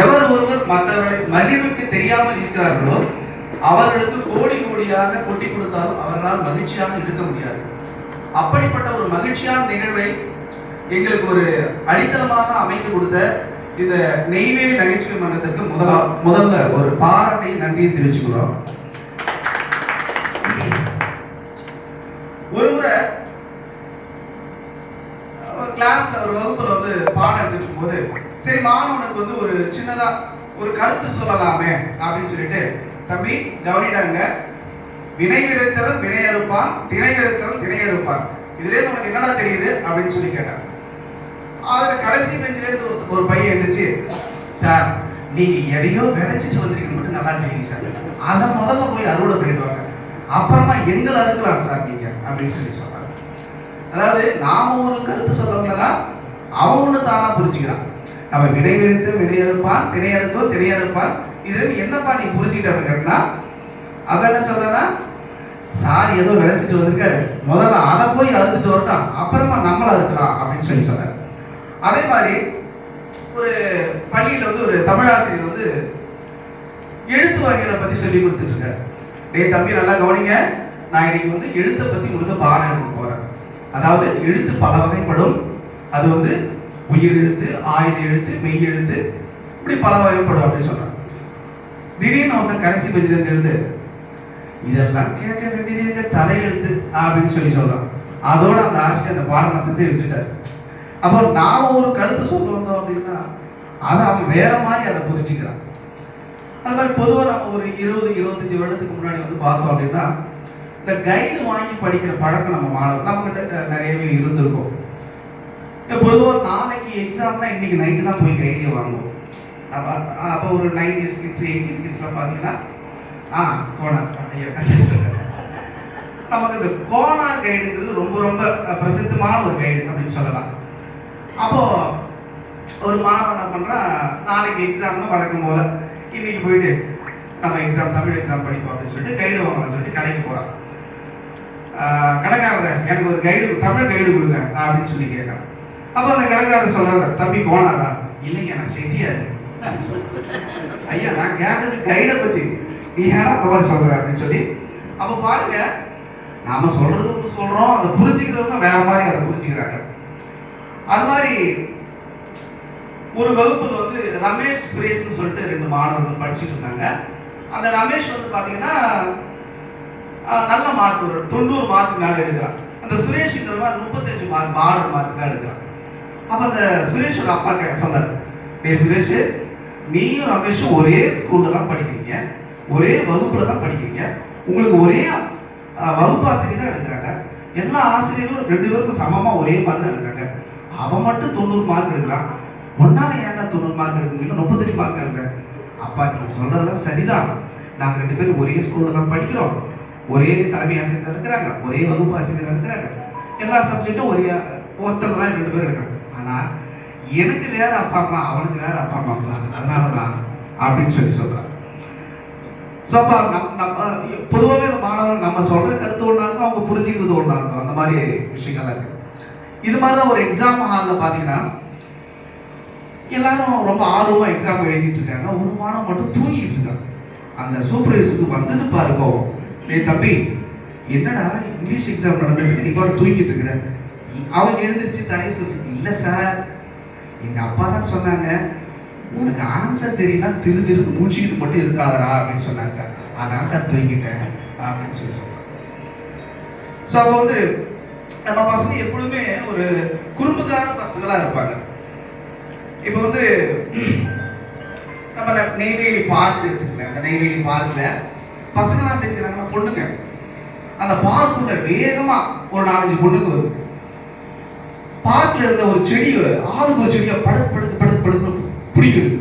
எவர் ஒருவர் மற்றவர்களை மகிழ்வுக்கு தெரியாமல் இருக்கிறார்களோ அவர்களுக்கு கோடி கோடியாக கொட்டி கொடுத்தாலும் அவர்களால் மகிழ்ச்சியாக இருக்க முடியாது. அப்படிப்பட்ட ஒரு மகிழ்ச்சியான நிகழ்வை எங்களுக்கு ஒரு அடித்தளமாக அமைத்து கொடுத்த இந்த நெய்வேலி நகைச்சுவை மன்றத்திற்கு முதலா முதல்ல ஒரு பாராட்டை நன்றியை தெரிவிச்சுக்கிறோம். ஒரு முறை கிளாஸ்ல ஒரு வகுப்புல வந்து பாடம் எடுத்துட்டு போது சரி மாணவனுக்கு வந்து ஒரு சின்னதா ஒரு கருத்து சொல்லலாமே அப்படின்னு சொல்லிட்டு தம்பி கவனிடாங்க. வினை விதைத்தவன் வினை அறுப்பான் திணை விதைத்தவன் திணை அறுப்பான். இதுல உனக்கு என்னடா தெரியுது அப்படின்னு சொல்லி கேட்டான். அதுல கடைசி பெஞ்சிலேருந்து ஒரு- ஒரு பையன் இருந்துச்சு சார் நீங்க எதையோ விதைச்சிட்டு வந்திருக்கீங்க மட்டும் நல்லா தெரியுங்க சார். அதை முதல்ல போய் அறுவடை பண்ணிடுவாங்க அப்புறமா எங்களை அறுக்கலாம் சார் நீங்க அப்படின்னு சொல்லி சொல்றாங்க அதாவது நாம ஒரு கருத்து சொல்ல வந்தனா அவன் தானா புரிஞ்சுக்கிறான். அவன் வினை விடையறுப்பான் வினையறுப்பான் திணையறுத்தோ திணையறுப்பான். இதுல என்னப்பா நீ புரிஞ்சுக்கிட்ட கேட்டா அவன் என்ன சொல்றான்னா சார் ஏதோ விளைச்சிட்டு வந்திருக்காரு. முதல்ல அதை போய் அறுத்துட்டு வரட்டும். அப்புறமா நம்மள அறுக்கலாம் அப்படின்னு சொல்லி சொன்னார். அதே மாதிரி ஒரு பள்ளியில வந்து ஒரு தமிழாசிரியர் வந்து எழுத்து வகைகளை பத்தி சொல்லி கொடுத்துட்டு இருக்காரு. டே தம்பி நல்லா கவனிங்க. நான் இன்னைக்கு வந்து எழுத்தை பத்தி உங்களுக்கு பாடம் எடுக்க போறேன். அதாவது எழுத்து பல வகைப்படும். அது வந்து உயிர் எழுத்து ஆயுத எழுத்து மெய் எழுத்து இப்படி பல வகைப்படும் அப்படின்னு சொல்றாங்க. திடீர்னு ஒருத்தன் கடைசி பேஜ்ல இருந்து இதெல்லாம் கேட்க வேண்டியது எங்க தலையெழுத்து அப்படின்னு சொல்லி சொல்றான். அதோட அந்த ஆசிரியர் அந்த பாடம் நடத்தத்தை விட்டுட்டார். அப்போ நாம ஒரு கருத்து சொல்ல வந்தோம் அப்படின்னா அதை அவன் வேற மாதிரி அதை புரிஞ்சுக்கிறான். அது மாதிரி பொதுவாக நம்ம ஒரு இருபது இருபத்தஞ்சு வருடத்துக்கு முன்னாடி வந்து பார்த்தோம் அப்படின்னா இந்த கைடு வாங்கி படிக்கிற பழக்கம் நம்ம மாணவர் நம்மகிட்ட நிறையவே இருந்திருக்கும். பொதுவாக நாளைக்கு எக்ஸாம்னா இன்னைக்கு நைட்டு தான் போய் கைடியை வாங்குவோம். அப்போ அப்போ ஒரு நைன்டிஸ் கிட்ஸ் எயிட்டிஸ் கிட்ஸ்லாம் பார்த்தீங்கன்னா ஆ கோனார் ஐயா கரெக்டாக நமக்கு இந்த கோனார் கைடுங்கிறது ரொம்ப ரொம்ப பிரசித்தமான ஒரு கைடு அப்படின்னு சொல்லலாம். அப்போ ஒரு மாணவன் என்ன பண்ணுறா நாளைக்கு எக்ஸாம்னு வழக்கம் போல இன்னைக்கு போயிட்டு நம்ம எக்ஸாம் தமிழ் எக்ஸாம் படிப்போம் அப்படின்னு சொல்லிட்டு கைடு வாங்க சொல்லிட்டு கடைக்கு போகிறான் கடைக்காரர் எனக்கு ஒரு கைடு தமிழ் கைடு கொடுங்க அப்படின்னு சொல்லி கேட்குறான் அப்போ அந்த கடைக்காரர் சொல்றாரு தம்பி கோனாரா இல்லைங்க நான் செட்டியாரு ஐயா நான் கேட்டது கைடை பத்தி நீ ஏடா அந்த மாதிரி சொல்ற? அப்படின்னு சொல்லி அப்போ பாருங்க நாம சொல்றது சொல்றோம் அதை புரிஞ்சுக்கிறவங்க வேற மாதிரி அதை புரிஞ்சுக்கிறாங்க. அது மாதிரி ஒரு வகுப்புல வந்து ரமேஷ் சுரேஷ்னு சொல்லிட்டு ரெண்டு மாணவர்கள் படிச்சுட்டு இருந்தாங்க. அந்த ரமேஷ் வந்து பாத்தீங்கன்னா நல்ல மார்க் ஒரு தொண்ணூறு மார்க் மேலே எடுக்கிறான். அந்த சுரேஷ்ங்கிறவன் முப்பத்தஞ்சு மார்க் மாடல் மார்க் தான் எடுக்கிறான். அப்ப அந்த சுரேஷோட அப்பா கே சொன்னார். நீ சுரேஷ் நீயும் ரமேஷும் ஒரே ஸ்கூல்ல தான் படிக்கிறீங்க. ஒரே வகுப்புல தான் படிக்கிறீங்க. உங்களுக்கு ஒரே வகுப்பு ஆசிரியர் தான் எடுக்கிறாங்க. எல்லா ஆசிரியர்களும் ரெண்டு பேருக்கும் சமமா ஒரே மாதிரி தான் எடுக்கிறாங்க. அவன் மட்டும் தொண்ணூறு மார்க் எடுக்கிறான். ஒன்னால ஏன்டா தொண்ணூறு மார்க் எடுக்க முடியல? முப்பத்தஞ்சு மார்க் எடுக்கிறேன் அப்பா நீங்க சொல்றதெல்லாம் சரிதான். நாங்க ரெண்டு பேரும் ஒரே ஸ்கூல்ல தான் படிக்கிறோம். ஒரே தலைமை ஆசிரியர் தான் இருக்கிறாங்க ஒரே வகுப்பு ஆசிரியர் தான் இருக்கிறாங்க எல்லா சப்ஜெக்டும் ஒரே ஒருத்தர் தான் ரெண்டு பேரும் எடுக்கிறாங்க. ஆனால் எனக்கு வேற அப்பா அம்மா அவனுக்கு வேற அப்பா அம்மா அதனால தான் அப்படின்னு சொல்லி சொல்றாங்க ஸோ அப்போ நம் நம்ம பொதுவாகவே மாணவர்கள் நம்ம சொல்ற கருத்து ஒன்றா இருக்கும் அவங்க புரிஞ்சுக்கிறது ஒன்றா இருக்கும் அந்த மாதிரி விஷயங்கள்லாம் இருக்கு. இது மாதிரி தான் ஒரு எக்ஸாம் ஹாலில் பார்த்தீங்கன்னா எல்லாரும் ரொம்ப ஆர்வமா எக்ஸாம் எழுதிட்டு இருக்காங்க. ஒரு மாணவன் மட்டும் தூங்கிட்டு இருக்காங்க அந்த சூப்பர்வைசருக்கு வந்தது பாருக்கோ நீ தம்பி என்னடா இங்கிலீஷ் எக்ஸாம் நடந்தது நீ பாட்டு தூங்கிட்டு இருக்கிற? அவன் எழுந்திருச்சு தலையை சொல்லி இல்லை சார். எங்க அப்பா தான் சொன்னாங்க உனக்கு ஆன்சர் தெரியல திரு திரு மூச்சுக்கிட்டு மட்டும் இருக்காதடா அப்படின்னு சொன்னாங்க சார். அதான் சார் தூங்கிட்டேன் அப்படின்னு சொல்லி சொன்னாங்க ஸோ அப்போ வந்து நம்ம பசங்க எப்பொழுதுமே ஒரு குறும்புக்கார பசங்களா இருப்பாங்க. இப்போ வந்து நம்ம நெய்வேலி பார்க் இருக்குல்ல அந்த நெய்வேலி பார்க்கில் பசங்க தான் எப்படி இருக்கிறாங்கன்னா பொண்ணுங்க. அந்த பார்க்குள்ள வேகமா ஒரு நாலஞ்சு பொண்ணுக்கு வருது பார்க்ல இருந்த ஒரு செடியை ஆளுக்கு ஒரு செடியை படுக்கு படுக்கு படுக்கு படுக்கு பிடிக்கிடுது.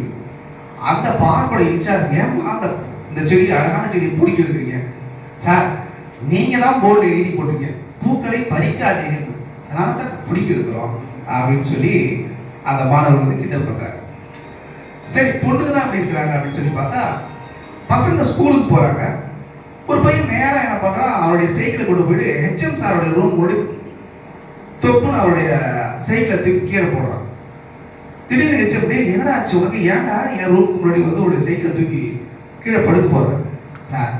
அந்த பார்க்கோட இன்சார்ஜ் ஏன் அந்த இந்த செடி அழகான செடியை பிடிக்க எடுக்கிறீங்க சார் நீங்க தான் போர்டு எழுதி போட்டீங்க பூக்களை பறிக்காதீங்க. அதனால சார் பிடிக்க எடுக்கிறோம் அப்படின்னு சொல்லி அந்த மாணவர்கள் வந்து கிண்டல் பண்றாங்க சரி பொண்ணுங்க தான் அப்படி இருக்கிறாங்க அப்படின்னு சொல்லி பார்த்தா பசங்க ஸ்கூலுக்கு போறாங்க. ஒரு பையன் நேரா என்ன பண்றான் அவருடைய சைக்கிளை கொண்டு போயிட்டு ஹெச்எம் சாருடைய ரூம் கொண்டு தொப்புன்னு அவருடைய சைடில் தூக்கி கீழே போடுறான் திடீர்னு எச்சு அப்படியே என்னடா ஆச்சு? உனக்கு ஏன்டா என் ரூமுக்கு முன்னாடி வந்து ஒரு சைக்கிளை தூக்கி கீழே படுக்க போறேன் சார்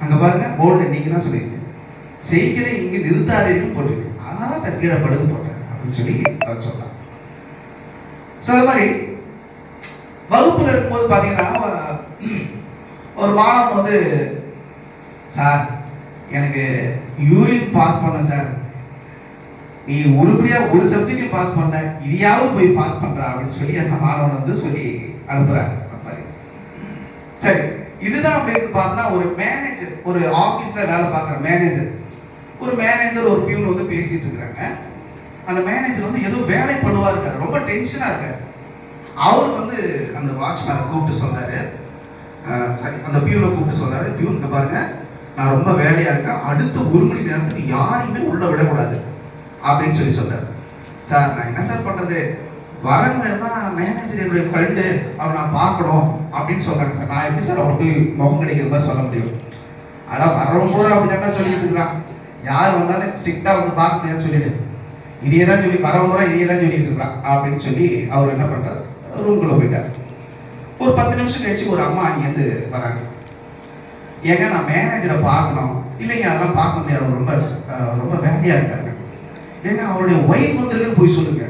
அங்கே பாருங்க போர்டில் நீங்கள் தான் சொல்லிருக்கீங்க சைக்கிளை இங்கே நிறுத்தாதீங்கன்னு போட்டிருக்கேன் அதனால சார் கீழே படுக்க போட்டேன் அப்படின்னு சொல்லி அவர் சொன்னார் ஸோ அது மாதிரி வகுப்பில் இருக்கும்போது பார்த்தீங்கன்னா ஒரு மாணவன் வந்து சார் எனக்கு யூரின் பாஸ் பண்ண சார். நீ உருப்படியா ஒரு சப்ஜெக்டையும் பாஸ் பண்ண இதையாவது போய் பாஸ் பண்ற அப்படின்னு சொல்லி அந்த மாணவன் வந்து சொல்லி அனுப்புறாங்க சரி இதுதான் அப்படின்னு பார்த்தா ஒரு மேனேஜர் ஒரு ஆபீஸ்ல வேலை பார்க்குற மேனேஜர் ஒரு மேனேஜர் ஒரு பியூன் வந்து பேசிட்டு இருக்கிறாங்க. அந்த மேனேஜர் வந்து ஏதோ வேலை பண்ணுவா இருக்காரு ரொம்ப டென்ஷனா இருக்காரு. அவர் வந்து அந்த வாட்ச்மேனை கூப்பிட்டு சொன்னாரு. சாரி அந்த பியூனை கூப்பிட்டு சொன்னாரு பியூனுக்கு பாருங்க நான் ரொம்ப வேலையா இருக்கேன். அடுத்த ஒரு மணி நேரத்துக்கு யாரையுமே உள்ள விடக்கூடாது. அப்படின்னு சொல்லி சொன்னார். சார் நான் என்ன சார் பண்றது? வரவங்க எல்லாம் மேனேஜர் என்னுடைய ஃப்ரெண்டு அவன் நான் பார்க்கணும் அப்படின்னு சொல்றாங்க சார். நான் எப்படி சார் அவரை போய் முகம் கிடைக்கிற மாதிரி சொல்ல முடியும்? ஆனா வரவங்க கூட அப்படி தானே சொல்லிட்டு இருக்கிறான் யார் வந்தாலும் ஸ்ட்ரிக்டா வந்து பார்க்க முடியாதுன்னு சொல்லிட்டு இதையே தான் சொல்லி வரவங்க கூட இதையே தான் சொல்லிட்டு இருக்கிறான் அப்படின்னு சொல்லி அவர் என்ன பண்றாரு? ரூம்குள்ள போயிட்டார். ஒரு பத்து நிமிஷம் கழிச்சு ஒரு அம்மா அங்கேருந்து வராங்க. ஏங்க நான் மேனேஜரை பார்க்கணும். இல்லைங்க அதெல்லாம் பார்க்க முடியாது. ரொம்ப ரொம்ப வேலையாக இருக்காங்க ஏங்க அவருடைய ஒய்ஃப் வந்துருக்குன்னு போய் சொல்லுங்க.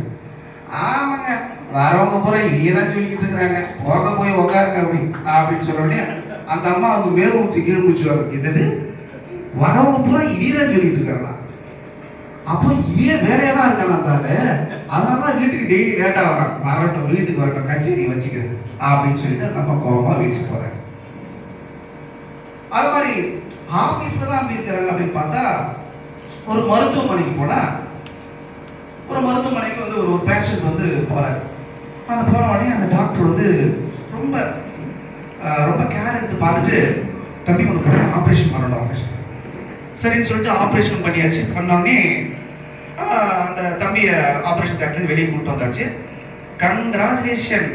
ஆமாங்க வரவங்க பூரா இதையே தான் சொல்லிட்டு இருக்கிறாங்க. போக போய் உக்காருங்க அப்படி அப்படின்னு சொல்ல உடனே அந்த அம்மா அவங்க மேல் முடிச்சு கீழ் முடிச்சுருவாங்க என்னது? வரவங்க பூரா இதையே தான் சொல்லிட்டு இருக்காங்களா? அப்போ இதே வேலையா தான் இருக்கானா தாரு அதனால தான் வீட்டுக்கு டெய்லி லேட்டா வரான் வரட்டும் வீட்டுக்கு வரட்டும் கச்சேரி வச்சுக்கிறது அப்படின்னு சொல்லிட்டு அந்த அம்மா கோபமா வீட்டுக்கு போறாங்க. அது மாதிரி ஆபீஸ்ல தான் அப்படி இருக்கிறாங்க அப்படின்னு பார்த்தா ஒரு மருத்துவமனைக்கு போனா ஒரு மருத்துவமனைக்கு வந்து ஒரு ஒரு பேஷண்ட் வந்து போறாரு. அந்த போன உடனே அந்த டாக்டர் வந்து ரொம்ப ரொம்ப கேர் எடுத்து பார்த்துட்டு தம்பி உனக்கு ஆப்ரேஷன் பண்ணணும் ஆப்ரேஷன் சரின்னு சொல்லிட்டு ஆப்ரேஷன் பண்ணியாச்சு. பண்ணோடனே அந்த தம்பியை ஆப்ரேஷன் தேட்டர்லேருந்து வெளியே கூப்பிட்டு வந்தாச்சு. கங்க்ராச்சுலேஷன்.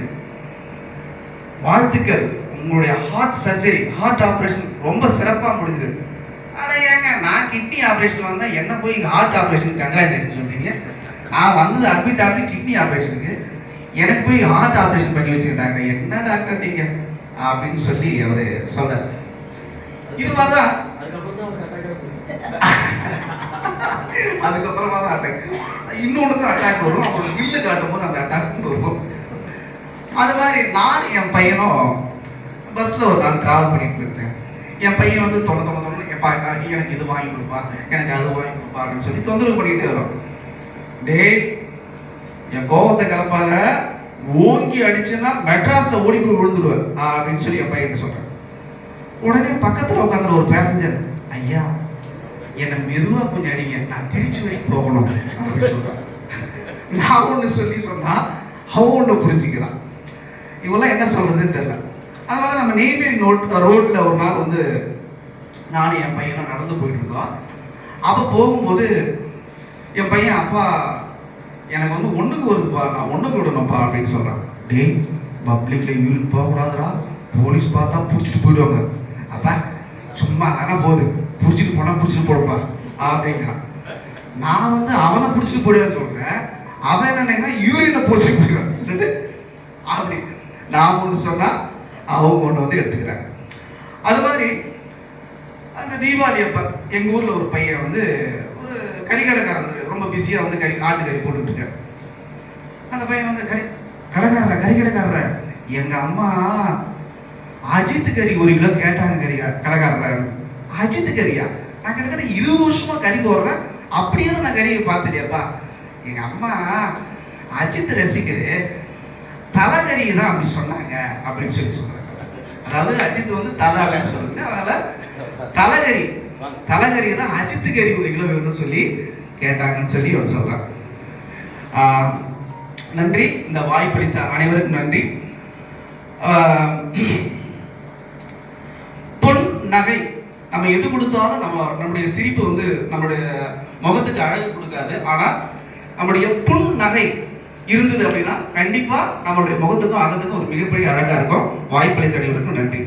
வாழ்த்துக்கள். உங்களுடைய ஹார்ட் சர்ஜரி ஹார்ட் ஆப்ரேஷன் ரொம்ப சிறப்பாக முடிஞ்சுது. ஆனால் ஏங்க நான் கிட்னி ஆப்ரேஷன் வந்தால் என்ன போய் ஹார்ட் ஆப்ரேஷன் கங்க்ராச்சுலேஷன் சொல்கிறீங்க நான் வந்தது அட்மிட் ஆனது கிட்னி ஆப்ரேஷனுக்கு எனக்கு போய் ஹார்ட் ஆப்ரேஷன் பண்ணி வச்சுக்கிட்டாங்க. என்ன டாக்டர் நீங்க? அப்படின்னு சொல்லி அவரு சொல்றாரு இது மாதிரிதான். அதுக்கப்புறம் தான் அட்டாக் இன்னொன்றுக்கும் அட்டாக் வரும். அப்புறம் வில்லு காட்டும் போது அந்த அட்டாக் வரும். அது மாதிரி நான் என் பையனும் பஸ்ல ஒரு நாள் டிராவல் பண்ணிட்டு போயிருந்தேன். என் பையன் வந்து தொலை தொலை எப்பா எனக்கு இது வாங்கி கொடுப்பா எனக்கு அது வாங்கி கொடுப்பா அப்படின்னு சொல்லி தொந்தரவு பண்ணிட்டே வரும். டேய் என் கோவத்தை கலப்பாத. ஓங்கி அடிச்சுன்னா மெட்ராஸ்ல ஓடி போய் விழுந்துருவேன். அப்படின்னு சொல்லி என் பையன் சொல்றேன். உடனே பக்கத்துல உட்காந்துற ஒரு பேசஞ்சர் ஐயா என்னை மெதுவா கொஞ்சம் அடிங்க. நான் திருச்சி வரைக்கும் போகணும். அப்படின்னு நான் ஒன்று சொல்லி சொன்னா அவன் ஒன்று புரிஞ்சுக்கிறான். இவெல்லாம் என்ன சொல்றதுன்னு தெரியல. அதனால நம்ம நெய்வேலி நோட் ரோட்ல ஒரு நாள் வந்து நானும் என் பையனும் நடந்து போயிட்டு இருந்தோம். அப்போ போகும்போது என் பையன் அப்பா எனக்கு வந்து ஒன்றுக்கு வருதுப்பா நான் ஒன்றுக்கு விடணும்ப்பா அப்படின்னு சொல்கிறான் டேய் பப்ளிக்ல யூரின் போகக்கூடாதுடா. போலீஸ் பார்த்தா பிடிச்சிட்டு போயிடுவாங்க. அப்பா சும்மா தானே போகுது. பிடிச்சிட்டு போனால் பிடிச்சிட்டு போடுப்பா அப்படிங்கிறான். நான் வந்து அவனை பிடிச்சிட்டு போயிடுவேன்னு சொல்கிறேன் அவன் என்ன நினைக்கிறான்? யூரினை பிடிச்சிட்டு போயிடுவான். சொல்லிட்டு அப்படி. நான் ஒன்று சொன்னால் அவங்க ஒன்று வந்து எடுத்துக்கிறாங்க. அது மாதிரி அந்த தீபாவளி அப்போ எங்கள் ஊரில் ஒரு பையன் வந்து ஒரு கறிக்கடைக்காரர் ரொம்ப பிஸியாக வந்து கறி ஆட்டு கறி போட்டுட்டுருக்காரு அந்த பையன் வந்து கறி கடைக்காரர கறிக்கடைக்காரர? எங்க அம்மா அஜித் கறி ஒரு கிலோ கேட்டாங்க கறியா கடைக்காரர் அஜித் கறியா? நான் கிட்டத்தட்ட இருபது வருஷமா கறி போடுறேன் அப்படியே நான் கறியை பார்த்துட்டேப்பா. எங்க அம்மா அஜித் ரசிகரு தலைகறி தான் அப்படி சொன்னாங்க அப்படின்னு சொல்லி சொல்றாங்க. அதாவது அஜித் வந்து தலை அப்படின்னு சொல்லுங்க அதனால தலைகறி தலைகறியை தான் அஜித்து கறி ஒரு கிலோ வேணும்னு சொல்லி கேட்டாங்கன்னு சொல்லி அவர் சொல்கிறான் நன்றி. இந்த வாய்ப்பளித்த அனைவருக்கும் நன்றி. பொன் நகை நம்ம எது கொடுத்தாலும் நம்ம நம்முடைய சிரிப்பு வந்து நம்மளுடைய முகத்துக்கு அழகு கொடுக்காது. ஆனால் நம்முடைய பொன் நகை இருந்தது அப்படின்னா கண்டிப்பாக நம்மளுடைய முகத்துக்கும் அகத்துக்கும் ஒரு மிகப்பெரிய அழகாக இருக்கும். வாய்ப்பளித்த அனைவருக்கும் நன்றி.